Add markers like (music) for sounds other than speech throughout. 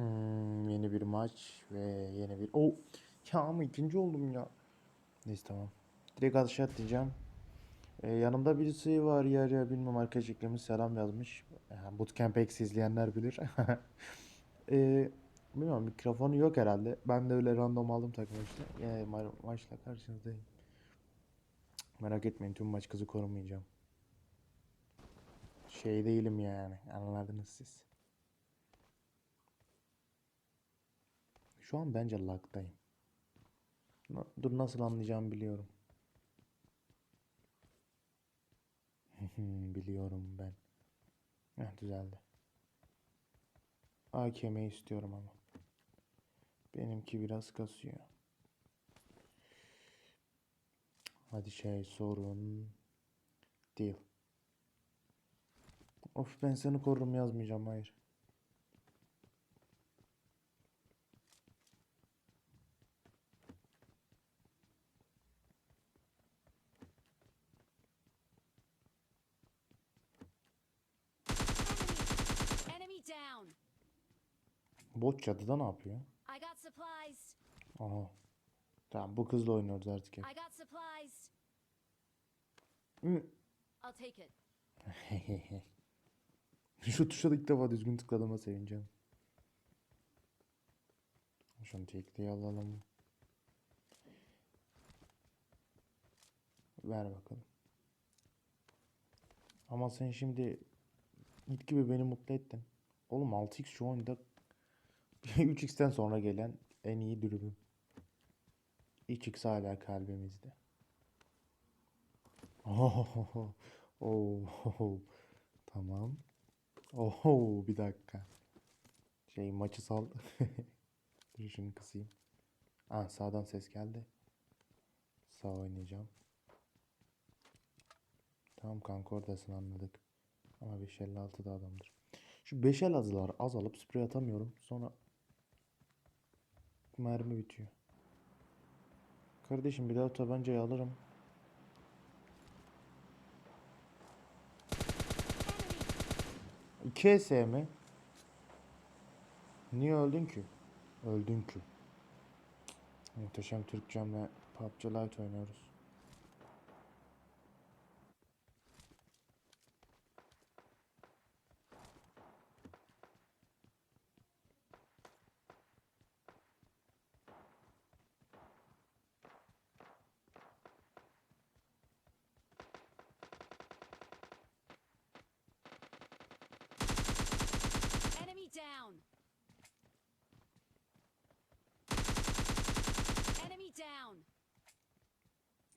Hmm, yeni bir maç ve yeni bir... Oh! Ya ama ikinci oldum ya. Neyse tamam. Direkt aşağı atlayacağım. Ee, yanımda birisi var ya ya bilmem arkadaş eklemiş selam yazmış. Yani Bootcamp X izleyenler bilir. (laughs) ee, bilmiyorum mikrofonu yok herhalde. Ben de öyle random aldım takım işte. Yani ma- maçla karşınızdayım. Merak etmeyin tüm maç kızı korumayacağım. Şey değilim yani anladınız siz. Şu an bence lag'dayım. Dur nasıl anlayacağımı biliyorum. (laughs) Biliyorum ben. Heh, düzeldi. AKM istiyorum ama. Benimki biraz kasıyor. Hadi şey sorun değil. Of ben seni korurum yazmayacağım hayır. Bot çatıda ne yapıyor? Aha. Tamam bu kızla oynuyoruz artık take it. (laughs) Şu tuşa da ilk defa düzgün tıkladığıma sevineceğim. Şunu tekliği alalım. Ver bakalım. Ama sen şimdi git gibi beni mutlu ettin. Oğlum 6x şu oyunda (laughs) 3x'ten sonra gelen en iyi dürbün. 3x hala kalbimizde. Oh, (laughs) oh, tamam. Oho bir dakika. Şey maçı sal. (laughs) Dur şunu kısayım. Aa sağdan ses geldi. Sağ oynayacağım. Tamam kanka oradasın anladık. Ama 556 da adamdır. Şu 5 el azılar azalıp sprey atamıyorum. Sonra mermi bitiyor. Kardeşim bir daha tabancayı alırım. 2 ES? Niye öldün ki? Öldün ki. Muhteşem Türkçemle PUBG Lite oynuyoruz.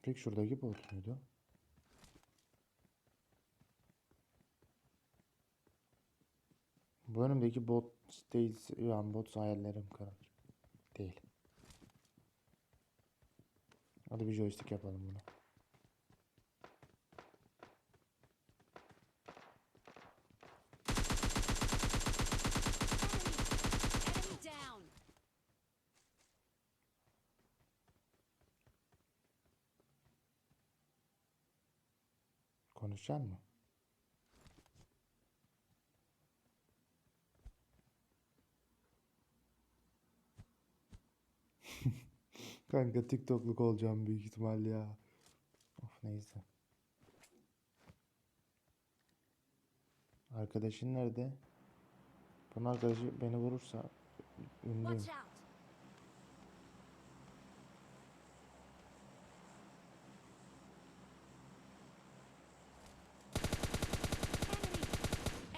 Peki şuradaki bot muydu? Bu önümdeki bot değil, yani bot hayallerim karar. Değil. Hadi bir joystick yapalım bunu. Konuşacak mı? (laughs) Kanka TikTokluk olacağım büyük ihtimal ya. Of neyse. Arkadaşın nerede? Bunun arkadaşı beni vurursa ünlüyüm. Watch out!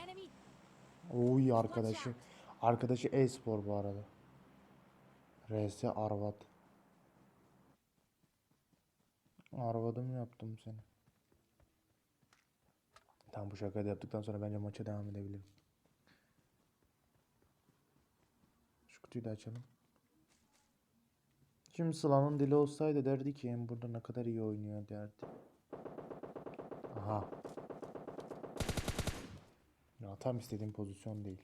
Enemy! Oy arkadaşı. Arkadaşı e-spor bu arada. RS Arvat. Arvadım yaptım seni. Tamam bu şakayı da yaptıktan sonra bence maça devam edebilirim. Şu kutuyu da açalım. Şimdi Sıla'nın dili olsaydı derdi ki burada ne kadar iyi oynuyor derdi. Aha. Ya tam istediğim pozisyon değil.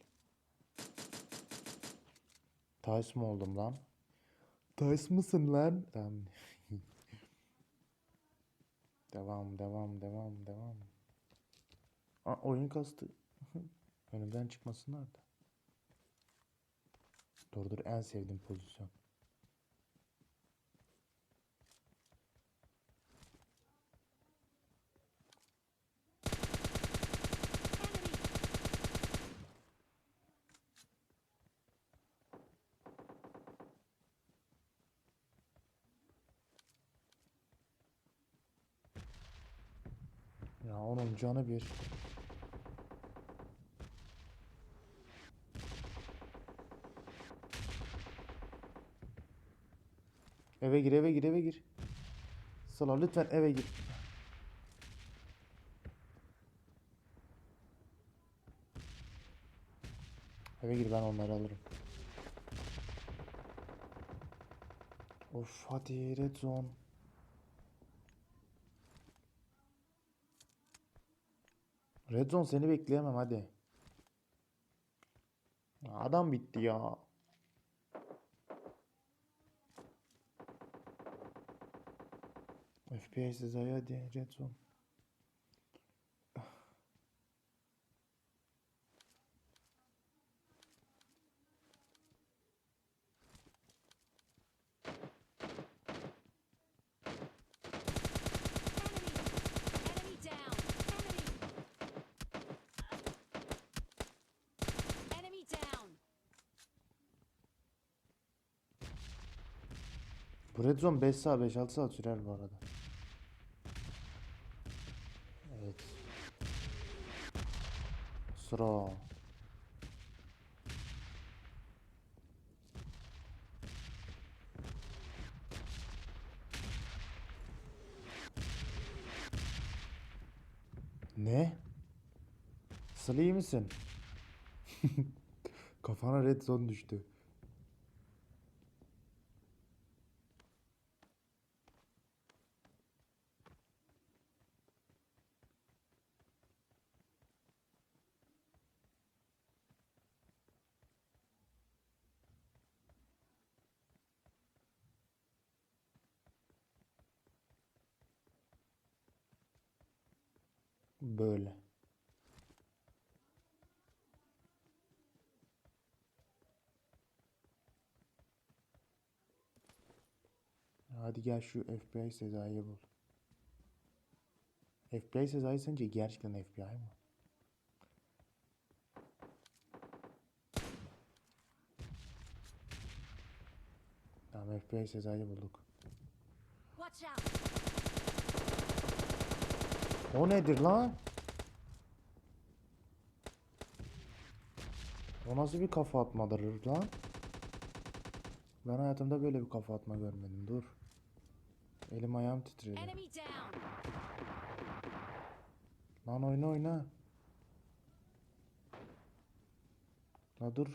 Tays mı oldum lan? Tays mısın lan? Tamam. (laughs) devam, devam, devam, devam. Aa, oyun kastı. (laughs) Önümden çıkmasınlar da. Dur dur en sevdiğim pozisyon. Ya onun canı bir. Eve gir eve gir eve gir. Sıla lütfen eve gir. Eve gir ben onları alırım. Of hadi red zone. Red zone seni bekleyemem hadi. Adam bitti ya. FPS hadi hadi Bu red zone 5 saat 5-6 saat sürer bu arada. Evet. Sıra. Ne? Sıla iyi misin? (laughs) Kafana red zone düştü. Böyle. Hadi gel şu FBI Sezai'yi bul. FBI Sezai sence gerçekten FBI mı? Tamam FBI Sezai'yi bulduk. Watch out! O nedir lan? O nasıl bir kafa atmadır lan? Ben hayatımda böyle bir kafa atma görmedim. Dur. Elim ayağım titredi. Lan oyna oyna. La dur.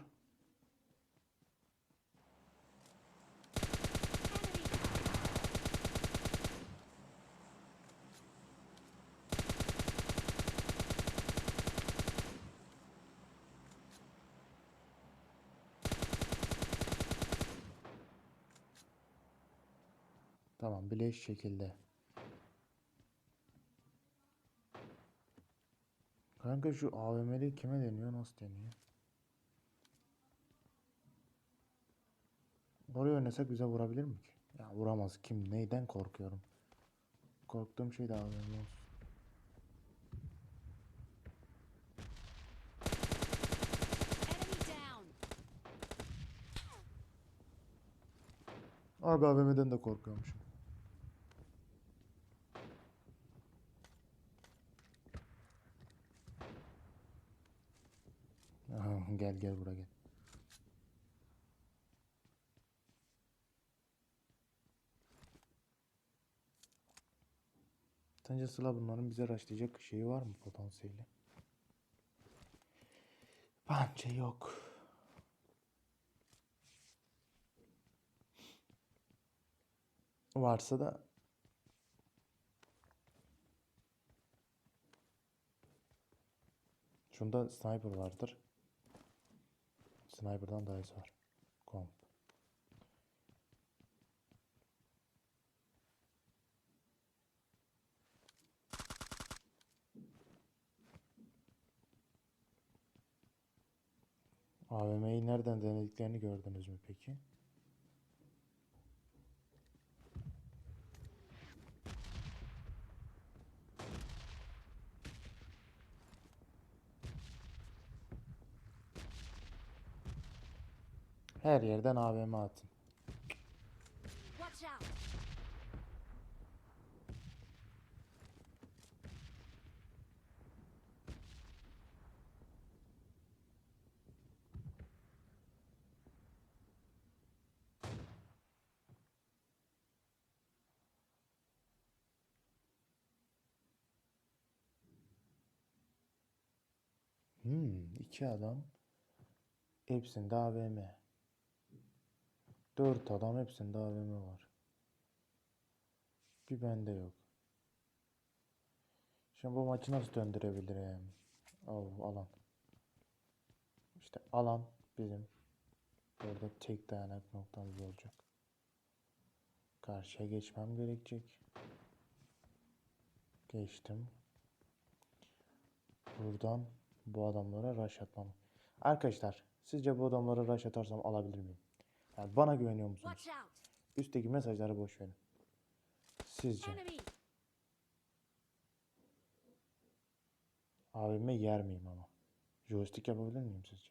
Tamam bileş şekilde. Kanka şu AVM'li kime deniyor? Nasıl deniyor? Oraya oynasak bize vurabilir mi ki? Ya vuramaz. Kim? Neyden korkuyorum? Korktuğum şey de AVM olsun. Abi AVM'den de korkuyormuşum. Aha, (laughs) gel gel buraya gel. Sence Sıla bunların bize raşlayacak şeyi var mı potansiyeli? Bence yok. Varsa da Şunda sniper vardır. Sniper'dan daha iyisi var. Komp. AVM'yi nereden denediklerini gördünüz mü peki? Her yerden AVM atın. Hmm, iki adam. Hepsinde AVM. Dört adam hepsinde AVM var. Bir bende yok. Şimdi bu maçı nasıl döndürebilirim? Oh, alan. İşte alan bizim. Burada tek dayanak noktamız olacak. Karşıya geçmem gerekecek. Geçtim. Buradan bu adamlara rush atmam. Arkadaşlar sizce bu adamlara rush atarsam alabilir miyim? Yani bana güveniyor musunuz? Üstteki mesajları boş verin. Sizce abime yer miyim ama? Joystick yapabilir miyim sizce?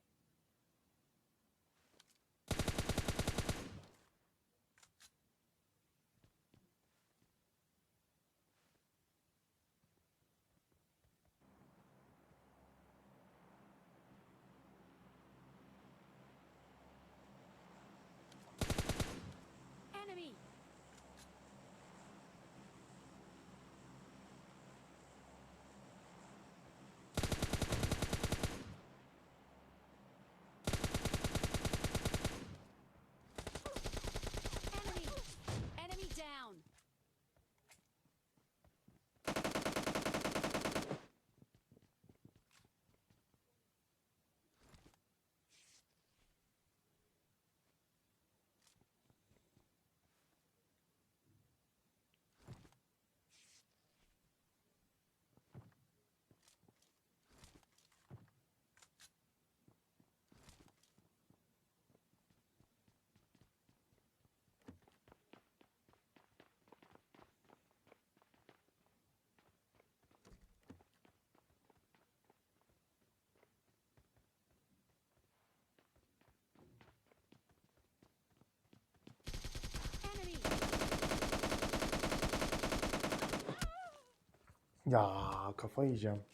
Ya kafa yiyeceğim.